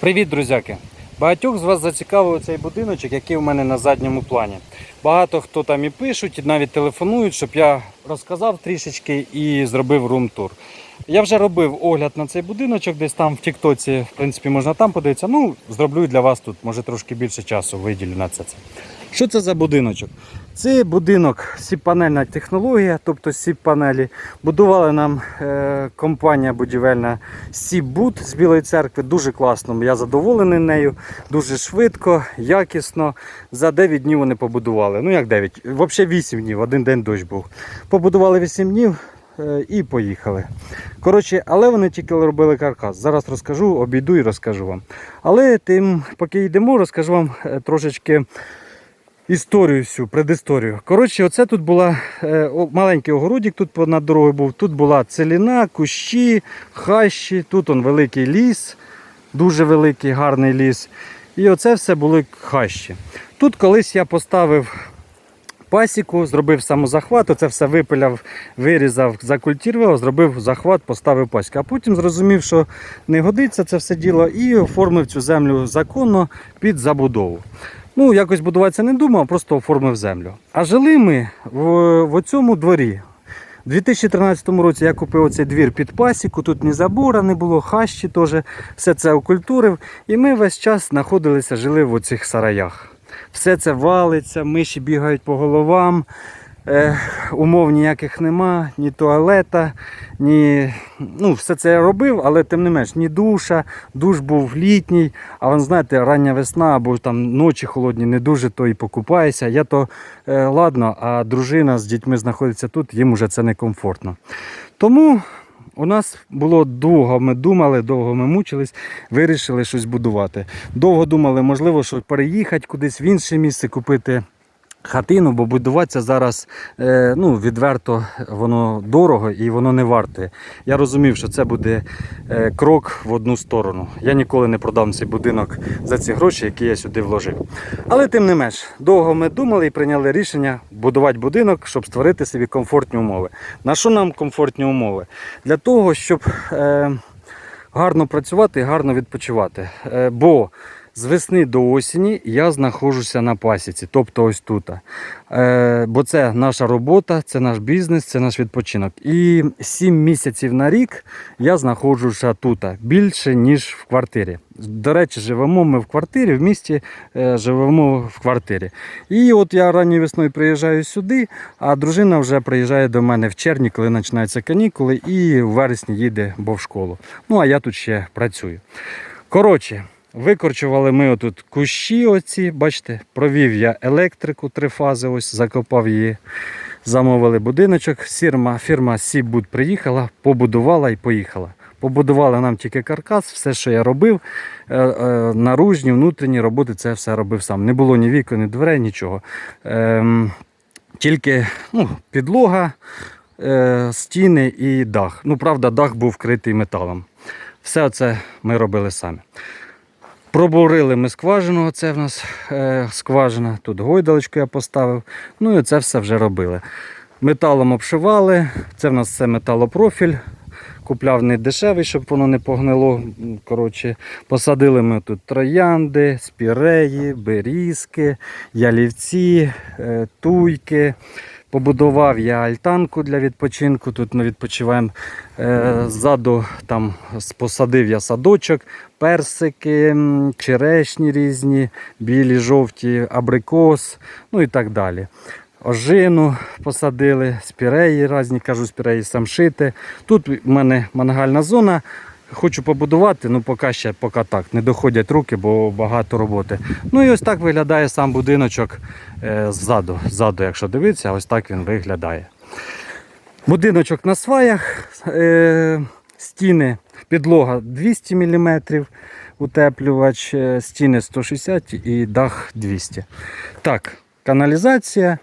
Привіт, друзяки! Багатьох з вас зацікавив цей будиночок, який у мене на задньому плані. Багато хто там і пишуть, і навіть телефонують, щоб я розказав трішечки і зробив рум-тур. Я вже робив огляд на цей будиночок, десь там в Тіктоці, в принципі, можна там подивитися. Ну, зроблю для вас тут, може трошки більше часу виділю на це. Що це за будиночок? Це будинок сіп-панельна технологія, тобто сіп-панелі. Будувала нам е, компанія будівельна Сібут з Білої церкви. Дуже класно. Я задоволений нею. Дуже швидко, якісно. За 9 днів вони побудували. Ну як 9? Взагалі 8 днів, один день дощ був. Побудували 8 днів. е, І поїхали. Коротше, але вони тільки робили каркас. Зараз розкажу, обійду і розкажу вам. Але тим, поки йдемо, розкажу вам е, трошечки історію всю, предісторію. Коротше, оце тут була е, маленький огородик, тут по- над дорогою був. Тут була целіна, кущі, хащі, тут он великий ліс, дуже великий, гарний ліс. І оце все були хащі. Тут колись я поставив пасіку, зробив самозахват, оце все випиляв, вирізав, закультивував, зробив захват, поставив пасіку. А потім зрозумів, що не годиться це все діло, і оформив цю землю законно під забудову. Ну, якось будуватися не думав, просто оформив землю. А жили ми в, в цьому дворі. У 2013 році я купив оцей двір під пасіку, тут ні забора не було, хащі теж, все це окультурив. І ми весь час знаходилися, жили в оцих сараях. Все це валиться, миші бігають по головам, умов ніяких нема, ні туалета, ні. Ну, все це я робив, але тим не менш, ні душа, душ був літній, а ви знаєте, рання весна або там ночі холодні, не дуже, то і покупаєшся. Я то е, ладно, а дружина з дітьми знаходиться тут, їм уже це некомфортно. Тому у нас було довго, ми думали, довго ми мучились, вирішили щось будувати. Довго думали, можливо, що переїхати кудись в інше місце, купити хатину, бо будуватися зараз е, ну, відверто воно дорого і воно не варте. Я розумів, що це буде е, крок в одну сторону. Я ніколи не продам цей будинок за ці гроші, які я сюди вложив. Але тим не менш, довго ми думали і прийняли рішення будувати будинок, щоб створити собі комфортні умови. На що нам комфортні умови? Для того, щоб е, гарно працювати і гарно відпочивати. Бо з весни до осені я знаходжуся на пасіці, тобто ось тут. Е, бо це наша робота, це наш бізнес, це наш відпочинок. І 7 місяців на рік я знаходжуся тут більше, ніж в квартирі. До речі, живемо ми в квартирі, в місті е, живемо в квартирі. І от я ранньою весною приїжджаю сюди, а дружина вже приїжджає до мене в червні, коли починаються канікули, і в вересні їде, бо в школу. Ну а я тут ще працюю. Коротше, викорчували ми отут кущі оці, бачите, провів я електрику три фази, ось закопав її. Замовили будиночок. Фірма, фірма Сібуд приїхала, побудувала і поїхала. Побудували нам тільки каркас, все, що я робив, е, е, наружні, внутрішні роботи, це все робив сам. Не було ні вікон, ні дверей, нічого. Ем, тільки ну, підлога, е, стіни і дах. Ну, правда, дах був вкритий металом. Все це ми робили самі. Пробурили ми скважину, це в нас е, скважина. Тут гойдалочку я поставив. Ну і це все вже робили. Металом обшивали, це в нас все металопрофіль. Купляв не дешевий, щоб воно не погнило. Коротше, посадили ми тут троянди, спіреї, берізки, ялівці, е, туйки. Побудував я альтанку для відпочинку. Тут ми відпочиваємо. Е, Ззаду там посадив я садочок, персики, черешні різні, білі, жовті, абрикос, ну і так далі. Ожину посадили, спіреї різні, кажу, спіреї самшити. Тут в мене мангальна зона. Хочу побудувати, ну поки ще поки так, не доходять руки, бо багато роботи. Ну і ось так виглядає сам будиночок е, ззаду, ззаду, якщо дивитися, ось так він виглядає. Будиночок на сваях, е, стіни, підлога 200 мм, утеплювач, е, стіни 160 і дах 200. Так, каналізація.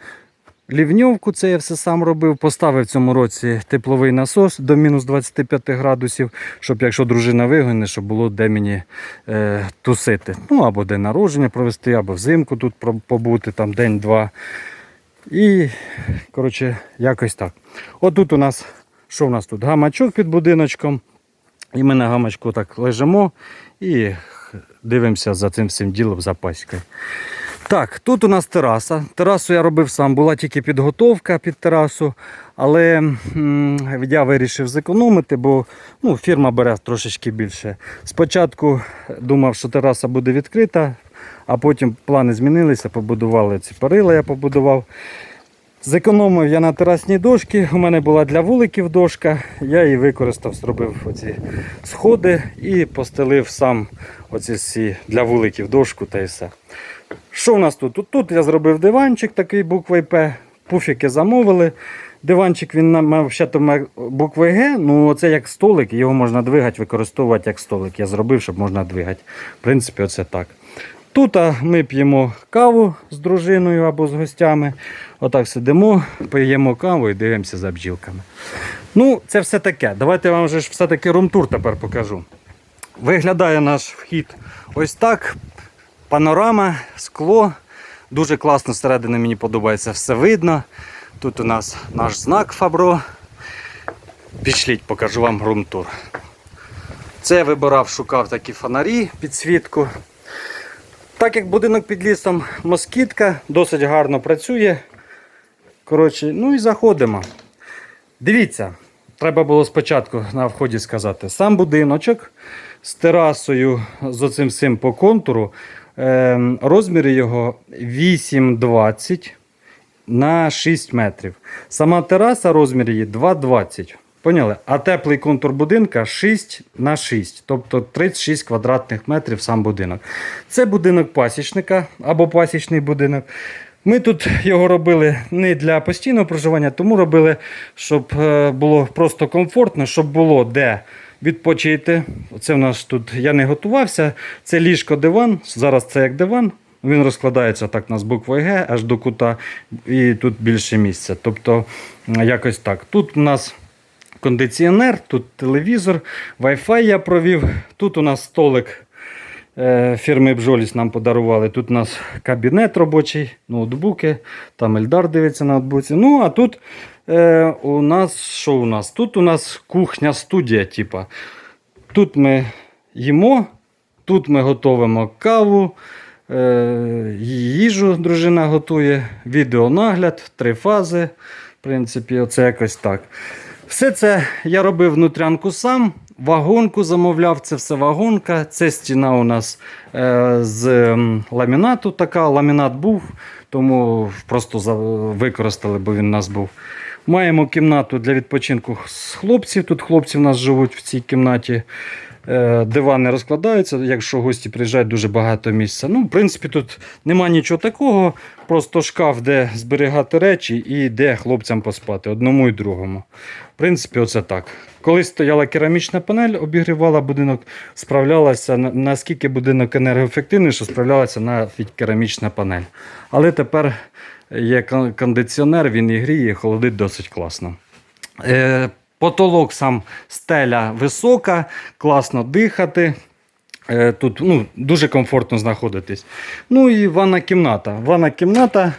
Лівньовку це я все сам робив. Поставив цьому році тепловий насос до мінус 25 градусів, щоб якщо дружина вигоне, щоб було де мені е, тусити. Ну або день народження провести, або взимку тут побути, там день-два. І, коротше, якось так. Отут у нас, що у нас тут? Гамачок під будиночком. І ми на гамачку так лежимо і дивимося за цим всім ділом за паською. Так, тут у нас тераса. Терасу я робив сам, була тільки підготовка під терасу, але м, я вирішив зекономити, бо ну, фірма бере трошечки більше. Спочатку думав, що тераса буде відкрита, а потім плани змінилися, побудували ці перила, я побудував. Зекономив я на терасній дошці. У мене була для вуликів дошка. Я її використав, зробив оці сходи і постелив сам оці всі для вуликів дошку та і все. Що в нас тут? Тут, тут я зробив диванчик такий буквою П. Пуфіки замовили. Диванчик він мав ще мав Г, ну це як столик, його можна двигати, використовувати як столик. Я зробив, щоб можна двигати. В принципі, оце так. Тут ми п'ємо каву з дружиною або з гостями. Отак сидимо, п'ємо каву і дивимося за бджілками. Ну, це все таке. Давайте я вам вже все-таки румтур тепер покажу. Виглядає наш вхід ось так. Панорама, скло. Дуже класно всередині мені подобається, все видно. Тут у нас наш знак Фабро. Пішліть, покажу вам румтур. Це я вибирав, шукав такі фонарі, підсвітку. Так як будинок під лісом москітка, досить гарно працює. Коротше, ну і заходимо. Дивіться, треба було спочатку на вході сказати. Сам будиночок з терасою з оцим всім по контуру. Е, розміри його 8,20 на 6 метрів. Сама тераса розмір її 2,20. Поняли? А теплий контур будинка 6 на 6, тобто 36 квадратних метрів сам будинок. Це будинок пасічника або пасічний будинок. Ми тут його робили не для постійного проживання, тому робили, щоб е, було просто комфортно, щоб було де відпочити. Це в нас тут я не готувався. Це ліжко диван. Зараз це як диван. Він розкладається так на з буквою Г аж до кута, і тут більше місця. Тобто, якось так. Тут у нас кондиціонер, тут телевізор, Wi-Fi я провів. Тут у нас столик фірми Бжоліс нам подарували. Тут у нас кабінет робочий, ноутбуки, там Ельдар дивиться на ноутбуці. Ну, а тут е, у нас що у нас? Тут у нас кухня-студія, типа. Тут ми їмо, тут ми готуємо каву. Е, їжу дружина готує, відеонагляд, три фази. В принципі, оце якось так. Все це я робив внутрянку сам, вагонку замовляв, це все вагонка. Це стіна у нас е, з м, ламінату така. Ламінат був, тому просто за- використали, бо він у нас був. Маємо кімнату для відпочинку з хлопців. Тут хлопці в нас живуть в цій кімнаті. Е, Дивани розкладаються, якщо гості приїжджають, дуже багато місця. Ну, в принципі, тут нема нічого такого, просто шкаф, де зберігати речі і де хлопцям поспати, одному і другому. В принципі, оце так. Колись стояла керамічна панель, обігрівала будинок, справлялася, наскільки будинок енергоефективний, що справлялася навіть керамічна панель. Але тепер є кондиціонер, він і гріє, і холодить досить класно. Е, Потолок сам стеля висока, класно дихати. Е, Тут ну, дуже комфортно знаходитись. Ну і ванна кімната. Ванна кімната.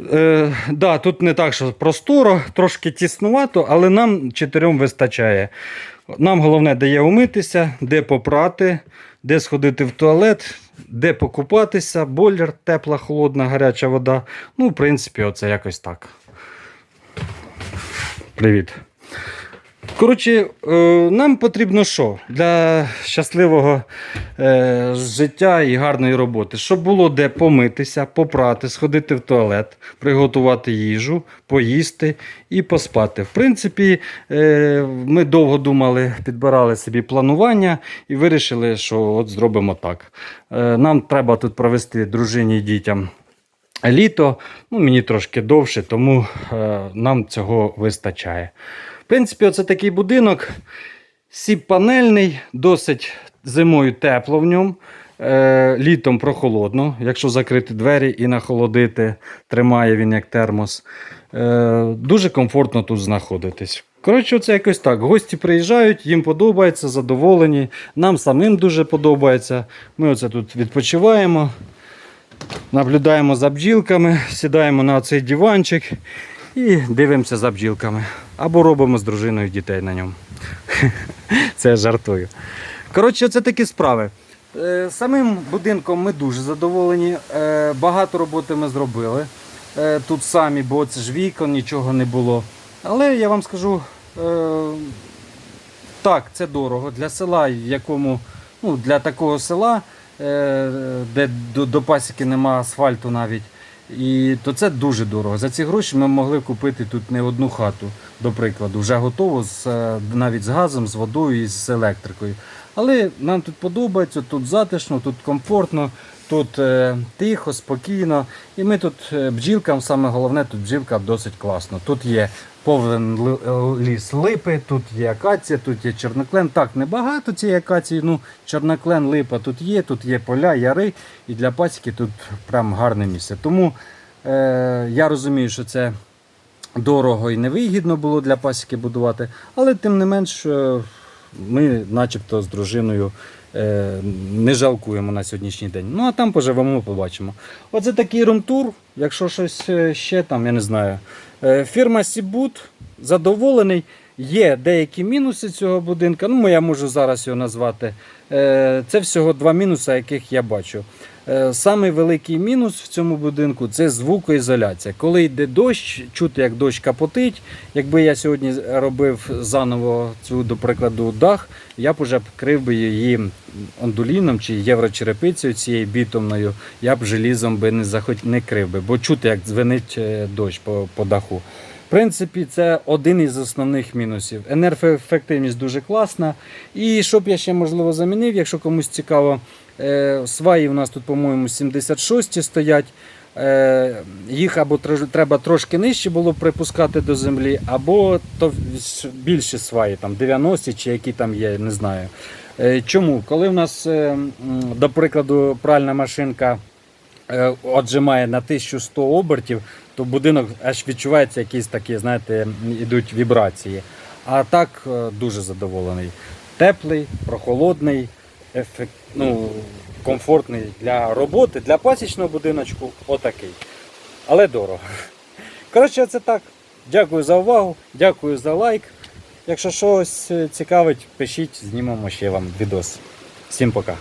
Е, да, тут не так, що просторо, трошки тіснувато, але нам чотирьом вистачає. Нам головне, де є умитися, де попрати, де сходити в туалет, де покупатися, бойлер, тепла, холодна, гаряча вода. Ну, в принципі, оце якось так. Привіт. Коротше, е, нам потрібно що? Для щасливого е, життя і гарної роботи. Щоб було де помитися, попрати, сходити в туалет, приготувати їжу, поїсти і поспати. В принципі, е, ми довго думали, підбирали собі планування і вирішили, що от зробимо так. Нам треба тут провести дружині і дітям літо, ну, мені трошки довше, тому е, нам цього вистачає. В принципі, оце такий будинок. Сіп-панельний, досить зимою тепло в ньому. Е, літом прохолодно, якщо закрити двері і нахолодити, тримає він як термос. Е, дуже комфортно тут знаходитись. Коротше, це якось так. Гості приїжджають, їм подобається, задоволені. Нам самим дуже подобається. Ми оце тут відпочиваємо. Наблюдаємо за бджілками, сідаємо на цей диванчик і дивимося за бджілками. Або робимо з дружиною дітей на ньому. Це я жартую. Коротше, це такі справи. Е, Самим будинком ми дуже задоволені. Е, Багато роботи ми зробили е, тут самі, бо це ж вікон, нічого не було. Але я вам скажу, так, це дорого для села, якому ну, для такого села, де до, до пасіки нема асфальту навіть. І то це дуже дорого. За ці гроші ми могли купити тут не одну хату, до прикладу, вже готову з, е, навіть з газом, з водою і з електрикою. Але нам тут подобається, тут затишно, тут комфортно, тут е, тихо, спокійно. І ми тут е, бджілкам, саме головне, тут бджілка досить класно. Тут є повен е, ліс липи, тут є акація, тут є чорноклен. Так, небагато цієї акації, ну чорноклен, липа тут є, тут є поля, яри, і для пасіки тут прям гарне місце. Тому е, я розумію, що це дорого і невигідно було для пасіки будувати, але тим не менш ми начебто з дружиною е, не жалкуємо на сьогоднішній день. Ну а там поживемо, побачимо. Оце такий румтур, якщо щось е, ще там, я не знаю. Е, Фірма Сібут задоволений. Є деякі мінуси цього будинку. Ну, я можу зараз його назвати. Е, Це всього два мінуси, яких я бачу. Е, Самий великий мінус в цьому будинку це звукоізоляція. Коли йде дощ, чути, як дощ капотить. Якби я сьогодні робив заново цю, до прикладу, дах, я б уже крив би її ондуліном чи єврочерепицею цією бітумною, я б желізом би не захот... не крив би, бо чути, як дзвенить е, дощ по, по даху. Принципі, це один із основних мінусів. Енергоефективність дуже класна. І що б я ще можливо замінив, якщо комусь цікаво, е, сваї у нас тут, по-моєму, 76 стоять. Е, Їх або треба трошки нижче було припускати до землі, або то більші сваї, там 90 чи які там є, не знаю. Е, Чому? Коли в нас, до прикладу, пральна машинка отжимає на 1100 обертів, то будинок аж відчувається якісь такі, знаєте, ідуть вібрації. А так е, дуже задоволений. Теплий, прохолодний, ефект, ну, комфортний для роботи, для пасічного будиночку отакий. Але дорого. Коротше, це так. Дякую за увагу, дякую за лайк. Якщо щось е, цікавить, пишіть, знімемо ще вам відос. Всім пока.